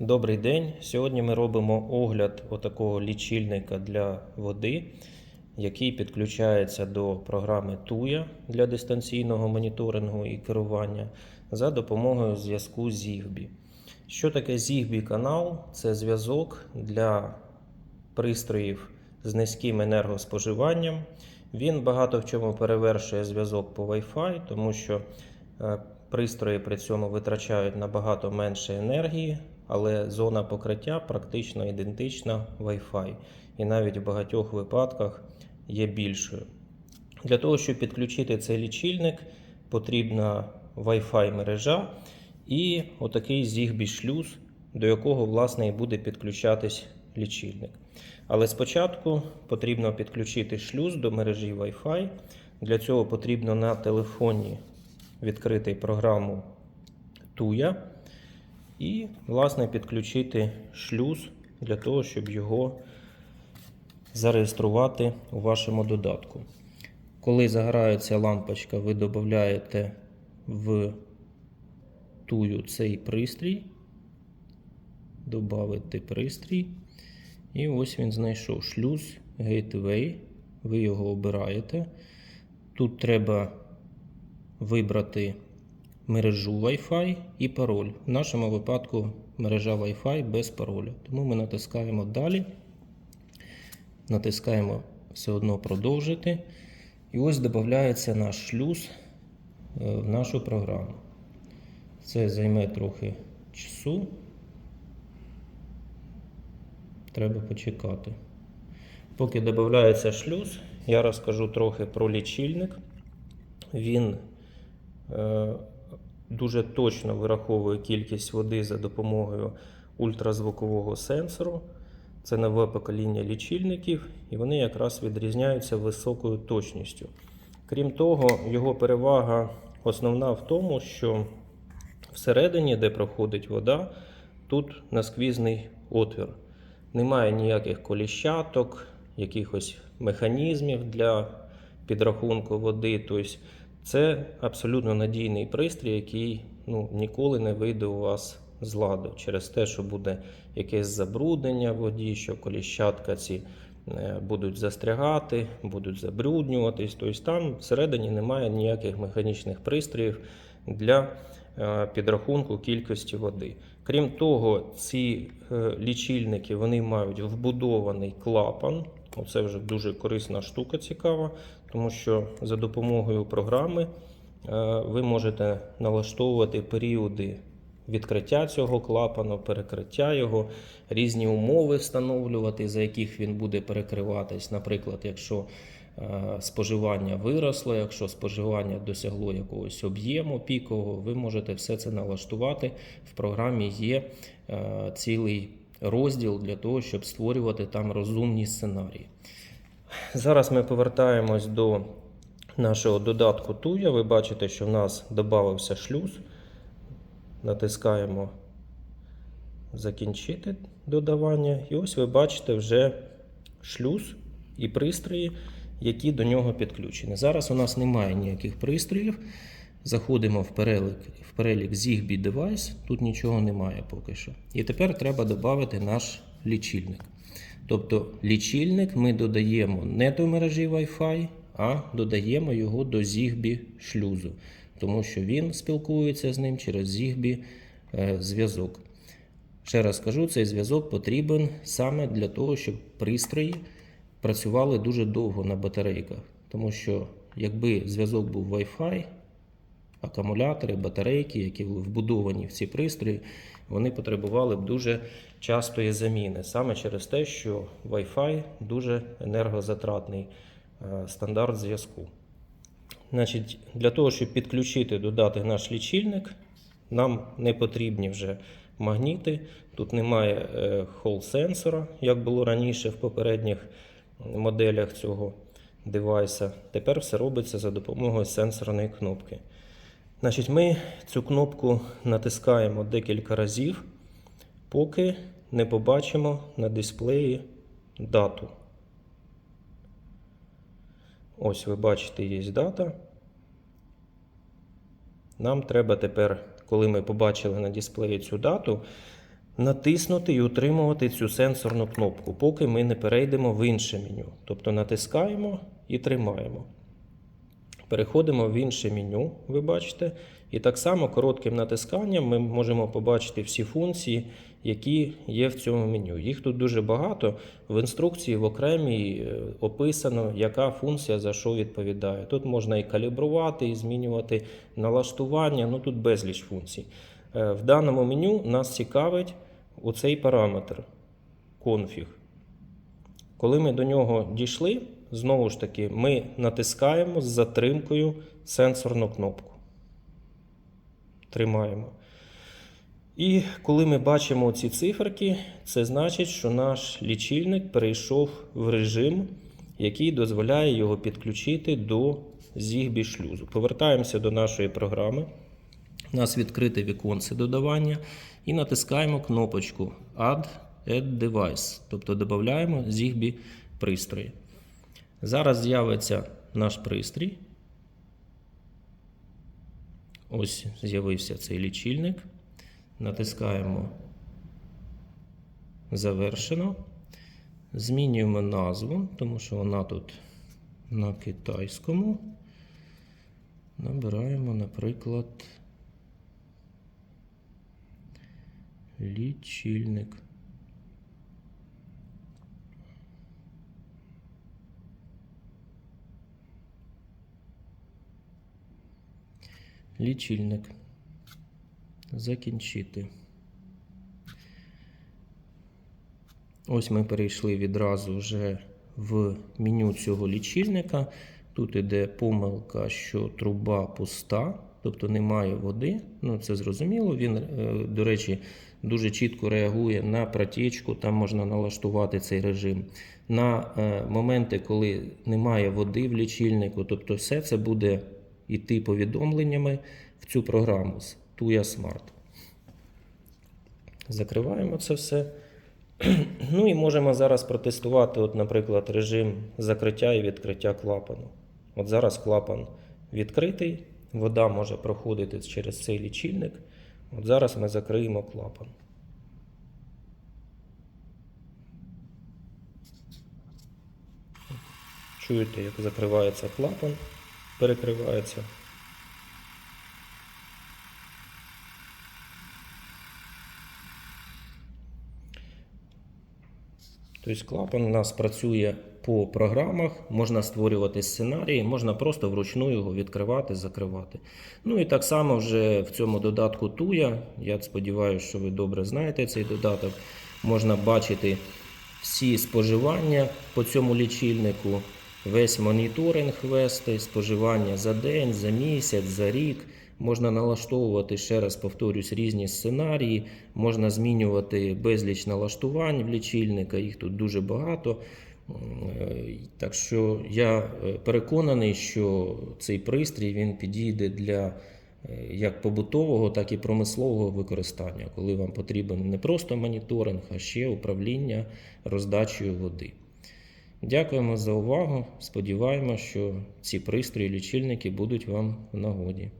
Добрий день. Сьогодні ми робимо огляд отакого лічильника для води, який підключається до програми TUYA для дистанційного моніторингу і керування за допомогою зв'язку Zigbee. Що таке Zigbee канал? Це зв'язок для пристроїв з низьким енергоспоживанням. Він багато в чому перевершує зв'язок по Wi-Fi, тому що е, пристрої при цьому витрачають набагато менше енергії, але зона покриття практично ідентична Wi-Fi і навіть в багатьох випадках є більшою. Для того, щоб підключити цей лічильник, потрібна Wi-Fi мережа і отакий Zigbee шлюз, до якого власне і буде підключатись лічильник. Але спочатку потрібно підключити шлюз до мережі Wi-Fi. Для цього потрібно на телефоні відкрити програму TUYA і, власне, підключити шлюз для того, щоб його зареєструвати у вашому додатку. Коли загорається лампочка, ви додаєте в тую цей пристрій, додати пристрій. І ось він знайшов шлюз Gateway. Ви його обираєте. Тут треба вибрати мережу Wi-Fi і пароль. В нашому випадку мережа Wi-Fi без пароля. Тому ми натискаємо далі. Натискаємо все одно продовжити. І ось додається наш шлюз е, в нашу програму. Це займе трохи часу. Треба почекати. Поки додається шлюз, я розкажу трохи про лічильник. Він е, дуже точно вираховує кількість води за допомогою ультразвукового сенсору. Це нове покоління лічильників, і вони якраз відрізняються високою точністю. Крім того, його перевага основна в тому, що всередині, де проходить вода, тут насквізний отвір. Немає ніяких коліщаток, якихось механізмів для підрахунку води. Тобто це абсолютно надійний пристрій, який ну, ніколи не вийде у вас з ладу через те, що буде якесь забруднення в воді, що коліщатка ці е, будуть застрягати, будуть забруднюватись. Тобто там всередині немає ніяких механічних пристроїв для е, підрахунку кількості води. Крім того, ці е, лічильники вони мають вбудований клапан. Оце вже дуже корисна штука цікава, тому що за допомогою програми е, ви можете налаштовувати періоди відкриття цього клапану, перекриття його, різні умови встановлювати, за яких він буде перекриватись. Наприклад, якщо е, споживання виросло, якщо споживання досягло якогось об'єму пікового, ви можете все це налаштувати. В програмі є е, цілий розділ для того, щоб створювати там розумні сценарії. Зараз ми повертаємось до нашого додатку Туя. Ви бачите, що в нас додався шлюз. Натискаємо Закінчити додавання. І ось ви бачите вже шлюз і пристрої, які до нього підключені. Зараз у нас немає ніяких пристроїв. Заходимо в перелік в перелік Zigbee Device, тут нічого немає поки що. І тепер треба додати наш лічильник. Тобто лічильник ми додаємо не до мережі Wi-Fi, а додаємо його до Zigbee шлюзу, тому що він спілкується з ним через Zigbee е, зв'язок. Ще раз кажу, цей зв'язок потрібен саме для того, щоб пристрої працювали дуже довго на батарейках. Тому що якби зв'язок був Wi-Fi, акумулятори, батарейки, які були вбудовані в ці пристрої, вони потребували б дуже частої заміни. Саме через те, що Wi-Fi дуже енергозатратний е, стандарт зв'язку. Значить, Для того, щоб підключити, додати наш лічильник, нам не потрібні вже магніти. Тут немає хол-сенсора, як було раніше в попередніх моделях цього девайса. Тепер все робиться за допомогою сенсорної кнопки. Значить, Ми цю кнопку натискаємо декілька разів, поки не побачимо на дисплеї дату. Ось ви бачите, є дата. Нам треба тепер, коли ми побачили на дисплеї цю дату, натиснути і утримувати цю сенсорну кнопку, поки ми не перейдемо в інше меню. Тобто натискаємо і тримаємо. Переходимо в інше меню, ви бачите, і так само коротким натисканням ми можемо побачити всі функції, які є в цьому меню. Їх тут дуже багато. В інструкції в окремій е, описано, яка функція за що відповідає. Тут можна і калібрувати, і змінювати налаштування, ну тут безліч функцій. Е, В даному меню нас цікавить оцей параметр конфіг. Коли ми до нього дійшли, знову ж таки, ми натискаємо з затримкою сенсорну кнопку. Тримаємо. І коли ми бачимо ці циферки, це значить, що наш лічильник перейшов в режим, який дозволяє його підключити до Zigbee шлюзу. Повертаємося до нашої програми. У нас відкрите віконце додавання і натискаємо кнопочку Add Add Device, тобто додаємо Zigbee пристрої. Зараз з'явиться наш пристрій. Ось з'явився цей лічильник. Натискаємо Завершено. Змінюємо назву, тому що вона тут на китайському. Набираємо, наприклад, лічильник. Лічильник. Закінчити. Ось ми перейшли відразу вже в меню цього лічильника. Тут іде помилка, що труба пуста, тобто немає води. Ну, це зрозуміло. Він, е, до речі, дуже чітко реагує на протічку, там можна налаштувати цей режим. На е, моменти, коли немає води в лічильнику, тобто все це буде йти повідомленнями в цю програму з Tuya Smart. Закриваємо це все. Ну і можемо зараз протестувати, от, наприклад, режим закриття і відкриття клапану. От зараз клапан відкритий, вода може проходити через цей лічильник. От зараз ми закриємо клапан. Чуєте, як закривається клапан, перекривається. Тобто клапан у нас працює по програмах, можна створювати сценарії, можна просто вручну його відкривати, закривати. Ну і так само вже в цьому додатку Туя, я сподіваюся, що ви добре знаєте цей додаток, можна бачити всі споживання по цьому лічильнику, весь моніторинг вести, споживання за день, за місяць, за рік. Можна налаштовувати, ще раз повторюсь, різні сценарії, можна змінювати безліч налаштувань в лічильника, їх тут дуже багато. Е, Так що я е, переконаний, що цей пристрій він підійде для е, як побутового, так і промислового використання, коли вам потрібен не просто моніторинг, а ще управління роздачею води. Дякуємо за увагу. Сподіваємося, що ці пристрої, лічильники будуть вам в нагоді.